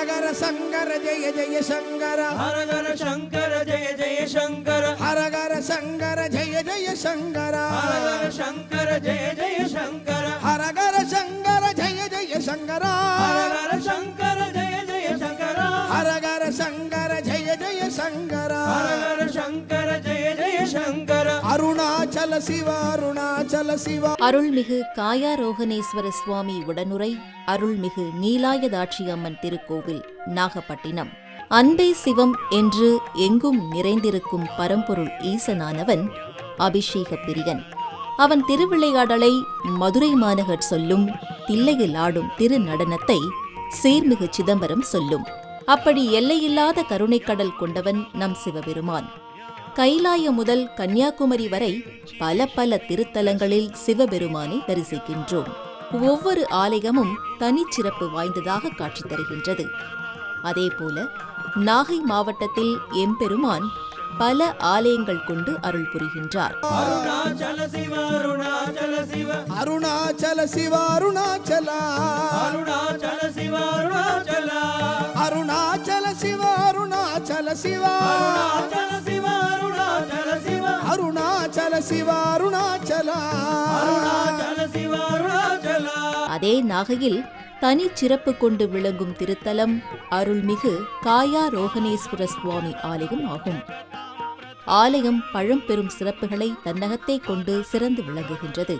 హరగర శంకర జయ జయ శంకర హరగర శంకర జయ జయ శంకర హరగర శంకర జయ జయ శంకర హరగర శంకర జయ அருள்மிகு காயாரோகணேஸ்வர சுவாமி உடனுரை அருள்மிகு நீலாயதாட்சி அம்மன் திருக்கோவில் நாகப்பட்டினம். அன்பே சிவம் என்று எங்கும் நிறைந்திருக்கும் பரம்பொருள் ஈசனானவன் அபிஷேக பிரியன் அவன் திருவிளையாடலை மதுரை மாநகர் சொல்லும் தில்லையில் ஆடும் திருநடனத்தை சீர்மிகு சிதம்பரம் சொல்லும். அப்படி எல்லையில்லாத கருணைக்கடல் கொண்டவன் நம் சிவபெருமான். கைலாயம் முதல் கன்னியாகுமரி வரை பல பல திருத்தலங்களில் சிவபெருமானை தரிசிக்கின்றோம். ஒவ்வொரு ஆலயமும் தனிச்சிறப்பு வாய்ந்ததாக காட்சி தருகின்றது. அதேபோல நாகை மாவட்டத்தில் எம்பெருமான் பல ஆலயங்கள் கொண்டு அருள் புரிகின்றார். அருணாச்சல சிவ அருணாச்சல அருணாச்சல. சிவ அருணாச்சல. அருணாச்சல சிவ அருணாச்சல சிவ அருணாச்சல. அருணாச்சல சிவ அருணாச்சல. அதே நாகையில் தனி சிறப்பு கொண்டு விளங்கும் திருத்தலம் அருள்மிகு காயாரோகணேஸ்வர சுவாமி ஆலயம் ஆகும். ஆலயம் பழம்பெரும் சிறப்புகளை தன்னகத்தே கொண்டு சிறந்து விளங்குகின்றது.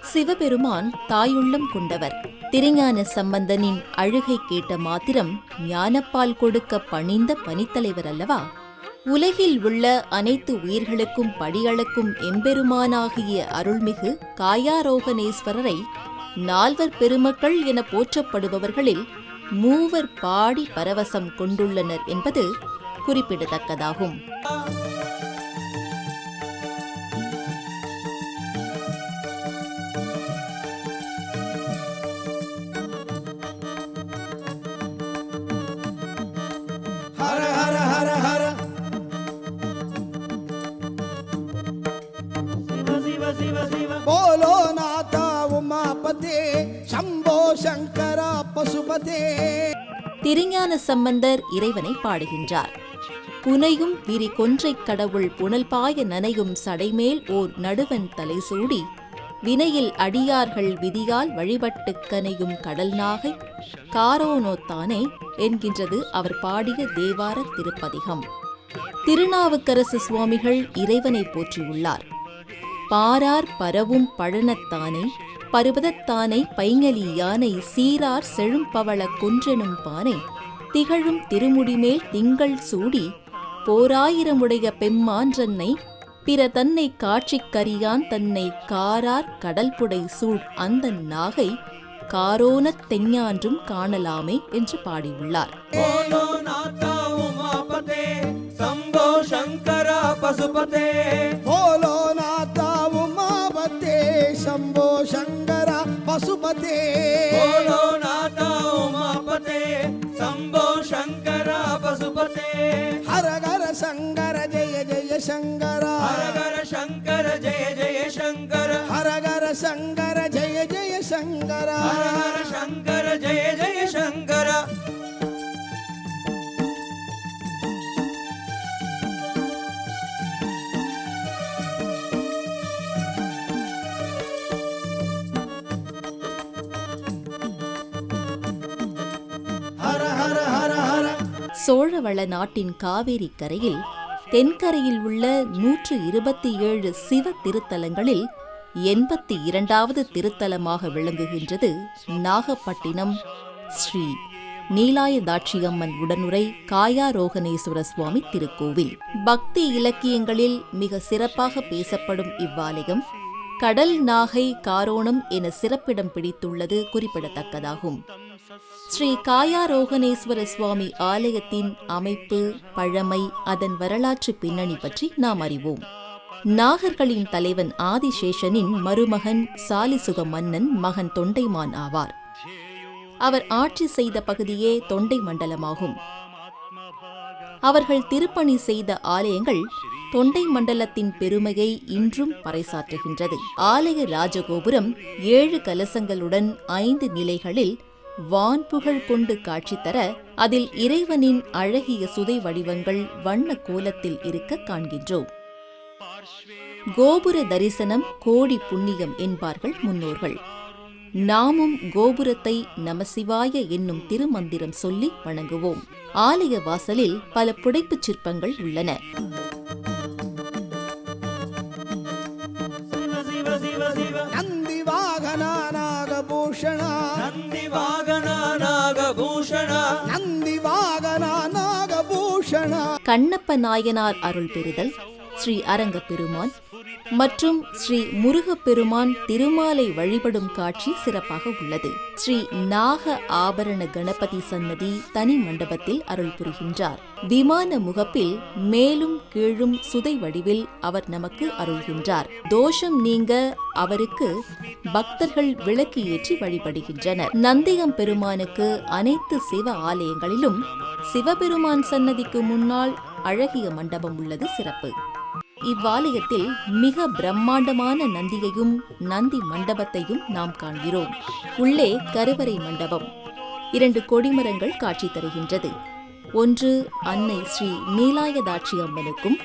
சிவபெருமான் தாயுள்ளம் கொண்டவர். திருஞான சம்பந்தனின் அழுகை கேட்ட மாத்திரம் ஞானப்பால் கொடுக்க பணிந்த பணித்தலைவர் அல்லவா? உலகில் உள்ள அனைத்து உயிர்களுக்கும் படியளக்கும் எம்பெருமானாகிய அருள்மிகு காயாரோகணேஸ்வரரை நால்வர் பெருமக்கள் என போற்றப்படுபவர்களில் மூவர் பாடி பரவசம் கொண்டுள்ளனர் என்பது குறிப்பிடத்தக்கதாகும். திருஞான சம்பந்தர் இறைவனை பாடுகின்றார். புனையும் விரி கொன்றைக் கடவுள் புனல் பாய நனையும் சடைமேல் ஓர் நடுவன் தலை சூடி வினையில் அடியார்கள் விதியால் வழிபட்டுக் கனையும் கடல் நாகை காரோனோத்தானே என்கின்றது அவர் பாடிய தேவார திருப்பதிகம். திருநாவுக்கரசு சுவாமிகள் இறைவனை போற்றியுள்ளார். பாரார் பரவும் பழனத்தானே பருவதத்தானை பைங்கலி யானை சீரார் செழும்பவள குன்றெனும் பானை. திகழும் திருமுடிமேல் திங்கள் சூடி போராயிரமுடைய பெம்மான்றன்னை பிற தன்னை காட்சிக் கரியான் தன்னை காரார் கடல்புடை சூழ் அந்த நாகை காரோனத் தெஞ்ஞான்றும் காணலாமே என்று பாடியுள்ளார். போலோ நாதா உமாபதே சம்போ சங்கர பசுபதே. सुमते बोलो नाथा उमापते शंभो शंकर पशुपते। हर घर शंकर जय जय शंकर। हर घर शंकर जय जय शंकर। हर घर शंकर जय जय शंकर। हर घर शंकर जय जय शंकर। சோழவள நாட்டின் காவேரி கரையில் தென்கரையில் உள்ள நூற்று இருபத்தி ஏழு சிவ திருத்தலங்களில் எண்பத்தி இரண்டாவது திருத்தலமாக விளங்குகின்றது நாகப்பட்டினம். ஸ்ரீ நீலாயதாட்சியம்மன் உடனுரை காயாரோகணேஸ்வர சுவாமி திருக்கோவில். பக்தி இலக்கியங்களில் மிக சிறப்பாக பேசப்படும் இவ்வாலயம் கடல் நாகை காரோணம் என சிறப்பிடம் பிடித்துள்ளது குறிப்பிடத்தக்கதாகும். ஸ்ரீ காயாரோகணேஸ்வர சுவாமி ஆலயத்தின் அமைப்பு பழமை அதன் வரலாற்று பின்னணி பற்றி நாம் அறிவோம். நாகர்களின் தலைவன் ஆதிசேஷனின் மருமகன் சாலிசுக மன்னன் மகன் தொண்டைமான் ஆவார். அவர் ஆட்சி செய்த பகுதியே தொண்டை மண்டலமாகும். அவர்கள் திருப்பணி செய்த ஆலயங்கள் தொண்டை மண்டலத்தின் பெருமையை இன்றும் பறைசாற்றுகின்றது. ஆலய ராஜகோபுரம் ஏழு கலசங்களுடன் ஐந்து நிலைகளில் வான்புகழ் கொண்டு காட்சி தர அதில் இறைவனின் அழகிய சுதை வடிவங்கள் வண்ண கோலத்தில் இருக்க காண்கின்றோம். கோபுர தரிசனம் கோடி புண்ணியம் என்பார்கள் முன்னோர்கள். நாமும் கோபுரத்தை நமசிவாய என்னும் திருமந்திரம் சொல்லி வணங்குவோம். ஆலய வாசலில் பல புடைப்புச் சிற்பங்கள் உள்ளன. கண்ணப்ப நாயனார் அருள் பெறுதல். ஸ்ரீ அரங்க பெருமான் மற்றும் ஸ்ரீ முருகப்பெருமான் திருமாலை வழிபடும் காட்சி சிறப்பாக உள்ளது. ஸ்ரீ நாக ஆபரண கணபதி சன்னதி தனி மண்டபத்தில் அருள் புரிகின்றார். விமான முகப்பில் மேலும் கீழும் சுதை வடிவில் அவர் நமக்கு அருள்கின்றார். தோஷம் நீங்க அவருக்கு பக்தர்கள் விளக்கு ஏற்றி வழிபடுகின்றனர். நந்தியம் பெருமானுக்கு அனைத்து சிவ ஆலயங்களிலும் சிவபெருமான் சன்னதிக்கு முன்னால் அழகிய மண்டபம் உள்ளது சிறப்பு. இவ்வாலயத்தில் மிக பிரம்மாண்டமான நந்தியையும் நந்தி மண்டபத்தையும் நாம் காண்கிறோம். உள்ளே கருவறை மண்டபம். இரண்டு கொடிமரங்கள் காட்சி தருகின்றது. ஒன்று அன்னை ஸ்ரீ நீலாயதாட்சி அம்மனுக்கும்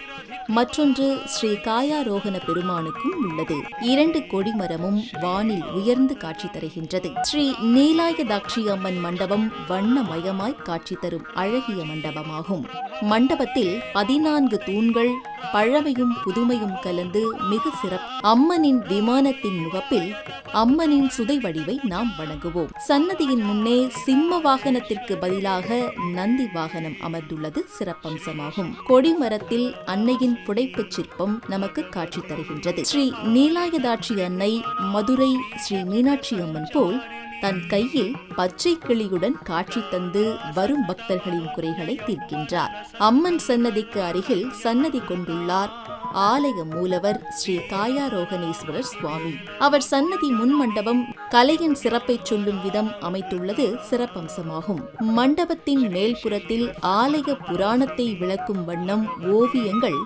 மற்றொன்று ஸ்ரீ காயாரோகண பெருமானுக்கும் உள்ளது. இரண்டு கொடிமரமும் வானில் உயர்ந்து காட்சி தருகின்றது. ஸ்ரீ நீலாயதாட்சி அம்மன் மண்டபம் வண்ணமயமாய் காட்சி தரும் அழகிய மண்டபமாகும். மண்டபத்தில் பதினான்கு தூண்கள் பழமையும் புதுமையும் கலந்து மிக சிறப்பு அம்மனின் விமானத்தின் முகப்பில் அம்மனின் சுதை வடிவை நாம் வணங்குவோம். சன்னதியின் முன்னே சிம்ம வாகனத்திற்கு பதிலாக நந்தி வாகனம் அமர்ந்துள்ளது சிறப்பம்சமாகும். கொடிமரத்தில் அன்னையின் புடைப்புச் சிற்பம் நமக்கு காட்சி தருகின்றது. ஸ்ரீ நீலாயதாட்சி அன்னை மதுரை ஸ்ரீ மீனாட்சி அம்மன் போல் தன் கையில் பச்சை கிளியுடன் காட்சி தந்து வரும் பக்தர்களின் குறைகளை தீர்க்கின்றார். அம்மன் சன்னதிக்கு அருகில் சன்னதி கொண்டுள்ளார். ஆலய மூலவர் ஸ்ரீ காயாரோகணேஸ்வரர் சுவாமி. அவர் சன்னதி முன் மண்டபம் கலையின் சிறப்பை சொல்லும் விதம் அமைத்துள்ளது சிறப்பம்சமாகும். மண்டபத்தின் மேல்புறத்தில் ஆலய புராணத்தை விளக்கும் வண்ணம் ஓவியங்கள்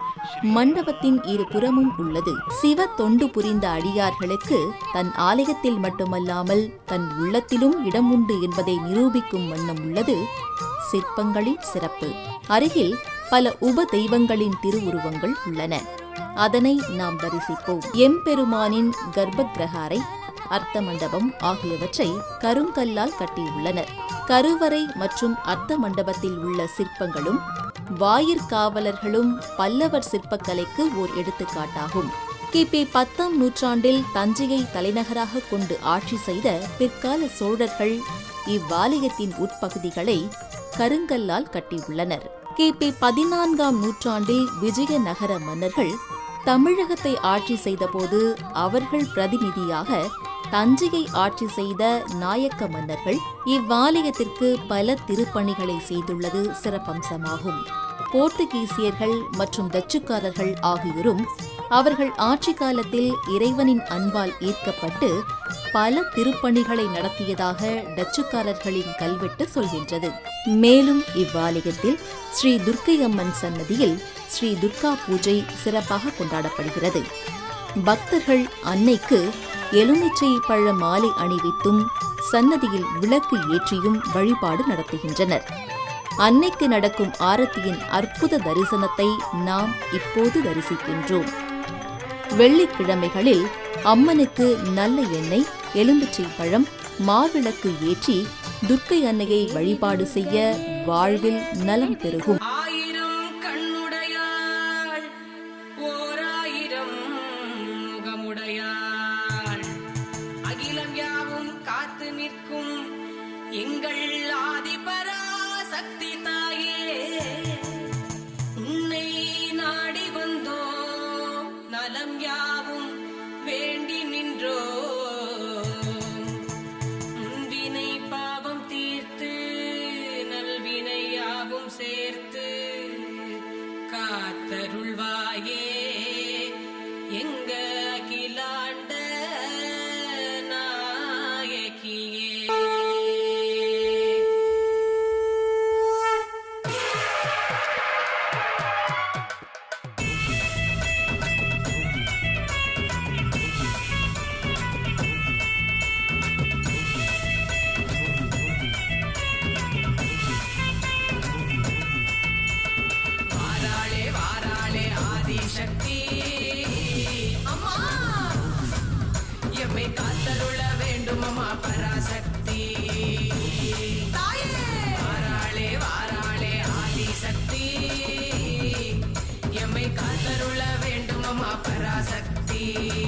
மண்டபத்தின் இரு புறமும் உள்ளது. சிவ தொண்டு புரிந்த அடியார்களுக்கு தன் ஆலயத்தில் மட்டுமல்லாமல் தன் உள்ளத்திலும் இடம் உண்டு என்பதை நிரூபிக்கும் வண்ணம் உள்ளது சிற்பங்களின் சிறப்பு. அருகில் பல உப தெய்வங்களின் திருவுருவங்கள் உள்ளன. அதனை நாம் தரிசிப்போம். எம்பெருமானின் கர்ப்ப கிரகாரை அர்த்த மண்டபம் ஆகியவற்றை கருங்கல்லால் கட்டியுள்ளனர். கருவறை மற்றும் அர்த்த மண்டபத்தில் உள்ள சிற்பங்களும் வாயிற்காவலர்களும் பல்லவர் சிற்பக்கலைக்கு ஓர் எடுத்துக்காட்டாகும். கிபி பத்தாம் நூற்றாண்டில் தஞ்சையை தலைநகராக கொண்டு ஆட்சி செய்த பிற்கால சோழர்கள் இவ்வாலயத்தின் உட்பகுதிகளை கருங்கல்லால் கட்டியுள்ளனர். கிபி பதினான்காம் நூற்றாண்டில் விஜயநகர மன்னர்கள் தமிழகத்தை ஆட்சி செய்தபோது அவர்கள் பிரதிநிதியாக தஞ்சையை ஆட்சி செய்த நாயக்க மன்னர்கள் இவ்வாலயத்திற்கு பல திருப்பணிகளை செய்துள்ளது சிறப்பம்சமாகும். போர்த்துகீசியர்கள் மற்றும் டச்சுக்காரர்கள் ஆகியோரும் அவர்கள் ஆட்சி காலத்தில் இறைவனின் அன்பால் ஈர்க்கப்பட்டு பல திருப்பணிகளை நடத்தியதாக டச்சுக்காரர்களின் கல்வெட்டு சொல்கின்றது. மேலும் இவ்வாலயத்தில் ஸ்ரீ துர்க்கை அம்மன் சன்னதியில் ஸ்ரீ துர்கா பூஜை சிறப்பாக கொண்டாடப்படுகிறது. பக்தர்கள் அன்னைக்கு எலுமிச்சை பழ மாலை அணிவித்தும் சன்னதியில் விளக்கு ஏற்றியும் வழிபாடு நடத்துகின்றனர். அன்னைக்கு நடக்கும் ஆரத்தியின் அற்புத தரிசனத்தை நாம் இப்போது தரிசிக்கின்றோம். வெள்ளிக்கிழமைகளில் அம்மனுக்கு நல்ல எண்ணெய் எலுமிச்சை பழம் மாவிளக்கு ஏற்றி துர்க்கை அன்னையை வழிபாடு செய்ய வாழ்வில் நலம் பெருகும். எங்கள் see.